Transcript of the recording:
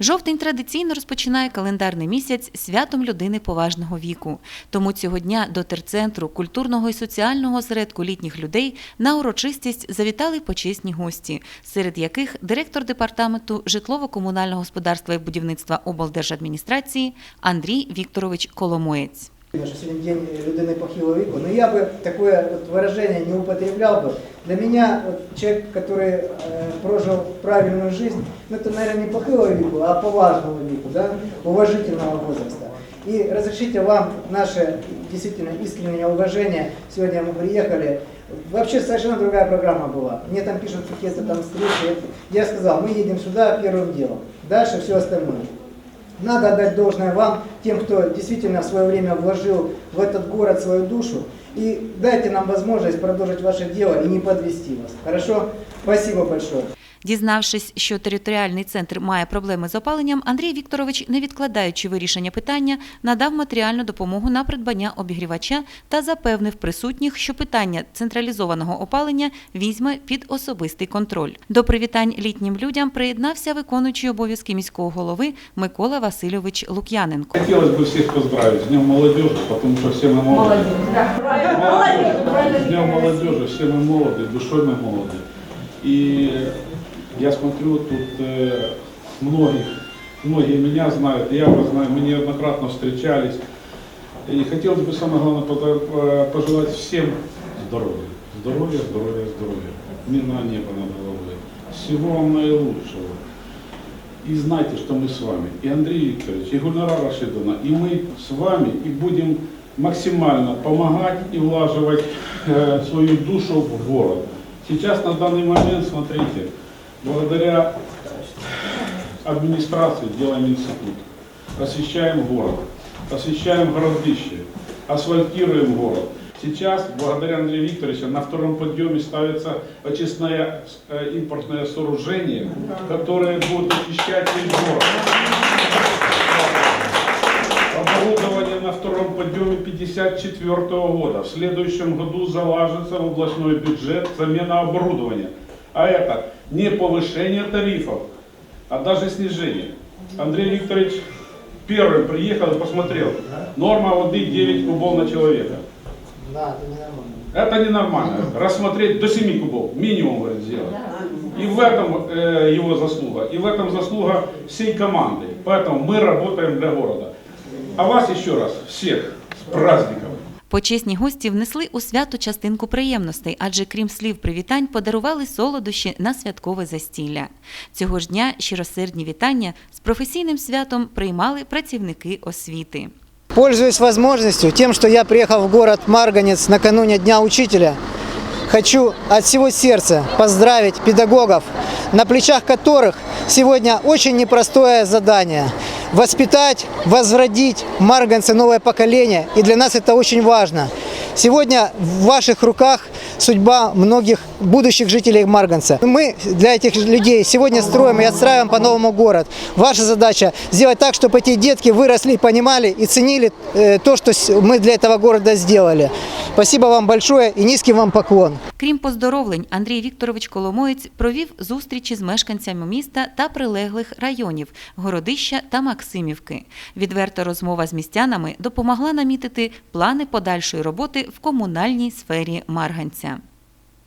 Жовтень традиційно розпочинає календарний місяць святом людини поважного віку. Тому цього дня до терцентру культурного і соціального осередку літніх людей на урочистість завітали почесні гості, серед яких директор департаменту житлово-комунального господарства і будівництва облдержадміністрації Андрій Вікторович Коломоєць. Що сьогодні день людини похилого віку, но я бы такое вот выражение не употреблял бы. Для меня вот, человек, который э, прожил правильную жизнь, ну это, наверное, не похилого веку, а поважного веку, да, уважительного возраста. И разрешите вам наше действительно искреннее уважение. Сегодня мы приехали. Вообще совершенно другая программа была. Мне там пишут какие-то там встречи. Я сказал, мы едем сюда первым делом. Дальше все остальное. Надо отдать должное вам, тем, кто действительно в свое время вложил в этот город свою душу. И дайте нам возможность продолжить ваше дело и не подвести вас. Хорошо? Спасибо большое. Дізнавшись, що територіальний центр має проблеми з опаленням, Андрій Вікторович, не відкладаючи вирішення питання, надав матеріальну допомогу на придбання обігрівача та запевнив присутніх, що питання централізованого опалення візьме під особистий контроль. До привітань літнім людям приєднався виконуючий обов'язки міського голови Микола Васильович Лук'яненко. Хотелось бы всех поздравить с Днем молодежи, потому что все мы молоды. С Днем молодежи, все мы молоды, душой мы молоды. И я смотрю, тут э, многих, многие меня знают, я вас знаю, мы неоднократно встречались. И хотелось бы самое главное э, пожелать всем здоровья. Здоровья, здоровья, здоровья. Мирного неба над головой. Всего вам наилучшего. И знайте, что мы с вами. И Андрей Викторович, и Гульнара Рашидовна, и мы с вами и будем максимально помогать и влаживать э, свою душу в город. Сейчас на данный момент, смотрите, благодаря администрации делаем институт, освещаем город, освещаем городище, асфальтируем город. Сейчас, благодаря Андрею Викторовичу, на втором подъеме ставится очистное э, импортное сооружение, которое будет очищать весь город. Оборудование на втором подъеме 54 года. В следующем году залажится в областной бюджет замена оборудования. А это не повышение тарифов, а даже снижение. Андрей Викторович первым приехал и посмотрел. Норма воды 9 кубов на человека. Да, это ненормально. Это ненормально. Рассмотреть до 7 кубов. Минимум, говорит, сделать. И в этом э, его заслуга. И в этом заслуга всей команды. Поэтому мы работаем для города. А вас еще раз, всех, с праздником. Почесні гості внесли у свято частинку приємностей, адже крім слів привітань, подарували солодощі на святкове застілля. Цього ж дня щиросердні вітання з професійним святом приймали працівники освіти. Пользуясь возможностью, тем, что я приехал в город Марганец накануне Дня Учителя, хочу от всего сердца поздравить педагогов, на плечах которых сегодня очень непростое задание – воспитать, возродить в Марганце новое поколение, и для нас это очень важно. Сегодня в ваших руках судьба многих будущих жителей Марганца. Мы для этих людей сегодня строим и отстраиваем по-новому город. Ваша задача сделать так, чтобы эти детки выросли, понимали и ценили э, то, что мы для этого города сделали. Спасибо вам большое і низький вам поклон. Крім поздоровлень, Андрій Вікторович Коломоєць провів зустрічі з мешканцями міста та прилеглих районів Городища та Максимівки. Відверта розмова з містянами допомогла намітити плани подальшої роботи в комунальній сфері Марганця.